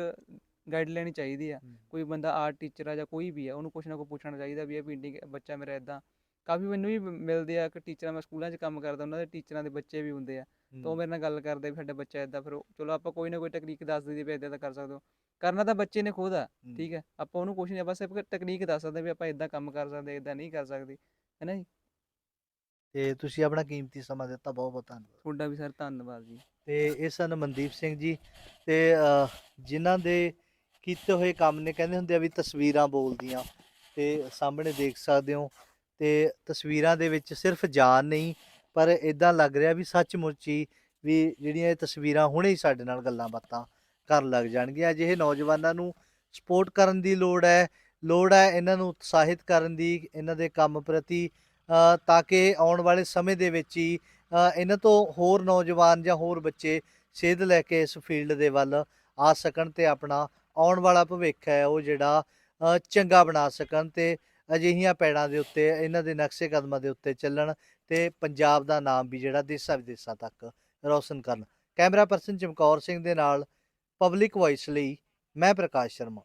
ਗਾਈਡ ਲੈਣੀ ਚਾਹੀਦੀ ਆ। ਕੋਈ ਬੰਦਾ ਆਰਟ ਟੀਚਰ ਆ ਜਾਂ ਕੋਈ ਵੀ ਆ ਉਹਨੂੰ ਕੁਛ ਨਾ ਕੁਛ ਪੁੱਛਣਾ ਚਾਹੀਦਾ ਵੀ ਇਹ ਪੇਂਟਿੰਗ ਬੱਚਾ ਮੇਰਾ ਇਦਾਂ ਕਾਫੀ ਮੈਨੂੰ ਵੀ ਮ- ਮਿਲਦੇ ਆ ਕਿ ਟੀਚਰਾਂ ਮੈਂ ਸਕੂਲਾਂ 'ਚ ਕੰਮ ਕਰਦਾ ਉਹਨਾਂ ਦੇ ਟੀਚਰਾਂ ਦੇ ਬੱਚੇ ਵੀ ਹੁੰਦੇ ਆ। ਤਾਂ ਉਹ ਮੇਰੇ ਨਾਲ ਗੱਲ ਕਰਦੇ ਵੀ ਸਾਡਾ ਬੱਚਾ ਇਦਾਂ ਫਿਰ ਉਹ- ਚਲੋ ਆਪਾਂ ਕੋਈ ਨਾ ਕੋਈ ਟੈਕਨੀਕ ਦੱਸ ਦਈਏ ਵੀ ਇਦਾਂ ਦਾ ਕਰ ਸਕਦੇ ਹੋ। ਕਰਨਾ ਤਾਂ ਬੱਚੇ ਨੇ ਖੁਦ ਆ ਹੂੰ। ਠੀਕ ਹੈ? ਆਪਾਂ ਉਹਨੂੰ ਕੁਛ ਨਹੀਂ ਬਸ ਇੱਕ ਟੈਕਨੀਕ ਦੱਸ ਸਕਦੇ ਵੀ ਆਪਾਂ ਇਦਾਂ ਕੰਮ ਕਰ ਸਕਦੇ ਇਦਾਂ ਨਹੀਂ ਕਰ ਸਕਦੇ ਹੈ ਨਾ ਜੀ? ਤੇ ਤੁਸੀਂ ਆਪਣਾ ਕੀਮਤੀ ਸਮਾਂ ਦਿੱਤਾ ਬਹੁਤ ਬਹੁਤ ਧੰਨਵਾਦ। ਤੁਹਾਡਾ ਵੀ ਸਰ ਧੰਨਵਾਦ ਜੀ। ਤੇ ਇਹ ਸਨ ਮਨਦੀਪ ਸਿੰਘ ਜੀ ਤੇ ਅਹ, ਜਿਨ੍ਹਾਂ ਦੇ ਕੀਤੇ ਹੋਏ ਕੰਮ ਨੇ ਕਹਿੰਦੇ ਹੁੰਦੇ ਆ ਵੀ ਤਸਵੀਰਾਂ ਬੋਲਦੀਆਂ ਤੇ ਸਾਹਮਣੇ ਦੇਖ ਸਕਦੇ ਹੋ ਤੇ ਤਸਵੀਰਾਂ ਦੇ ਵਿੱਚ ਸਿਰਫ ਜਾਨ ਨਹੀਂ ਪਰ ਇਦਾਂ ਲੱਗ ਰਿਹਾ ਵੀ ਸੱਚਮੁੱਚ ਹੀ ਵੀ ਜਿਹੜੀਆਂ ਇਹ ਤਸਵੀਰਾਂ ਹੁਣੇ ਹੀ ਸਾਡੇ ਨਾਲ ਗੱਲਾਂ ਬਾਤਾਂ ਕਰਨ ਲੱਗ ਜਾਣਗੀਆਂ। ਅਜਿਹੇ ਨੌਜਵਾਨਾਂ ਨੂੰ ਸਪੋਰਟ ਕਰਨ ਦੀ ਲੋੜ ਹੈ ਲੋੜ ਹੈ ਇਹਨਾਂ ਨੂੰ ਉਤਸ਼ਾਹਿਤ ਕਰਨ ਦੀ, ਇਹਨਾਂ ਦੇ ਕੰਮ ਪ੍ਰਤੀ ਤਾਂ ਕਿ ਆਉਣ ਵਾਲੇ ਸਮੇਂ ਦੇ ਵਿੱਚ ਹੀ ਇਹਨਾਂ ਤੋਂ ਹੋਰ ਨੌਜਵਾਨ ਜਾਂ ਹੋਰ ਬੱਚੇ ਸੇਧ ਲੈ ਕੇ ਇਸ ਫੀਲਡ ਦੇ ਵੱਲ ਆ ਸਕਣ ਤੇ ਆਪਣਾ ਆਉਣ ਵਾਲਾ ਭਵਿੱਖ ਹੈ, ਉਹ ਜਿਹੜਾ ਚੰਗਾ ਬਣਾ ਸਕਣ ਤੇ ਅਜਿਹੀਆਂ ਪੈੜਾਂ ਦੇ ਉੱਤੇ, ਇਹਨਾਂ ਦੇ ਨਕਸ਼ੇ ਕਦਮਾਂ ਦੇ ਉੱਤੇ ਚੱਲਣ ਤੇ ਪੰਜਾਬ ਦਾ ਨਾਮ ਵੀ ਜਿਹੜਾ ਦੇਸਾਂ ਵਿਦੇਸਾਂ ਤੱਕ ਰੌਸ਼ਨ ਕਰਨ। ਕੈਮਰਾ ਪਰਸਨ ਚਮਕੌਰ ਸਿੰਘ ਦੇ ਨਾਲ, ਪਬਲਿਕ ਵੌਇਸ ਲਈ ਮੈਂ ਪ੍ਰਕਾਸ਼ ਸ਼ਰਮਾ।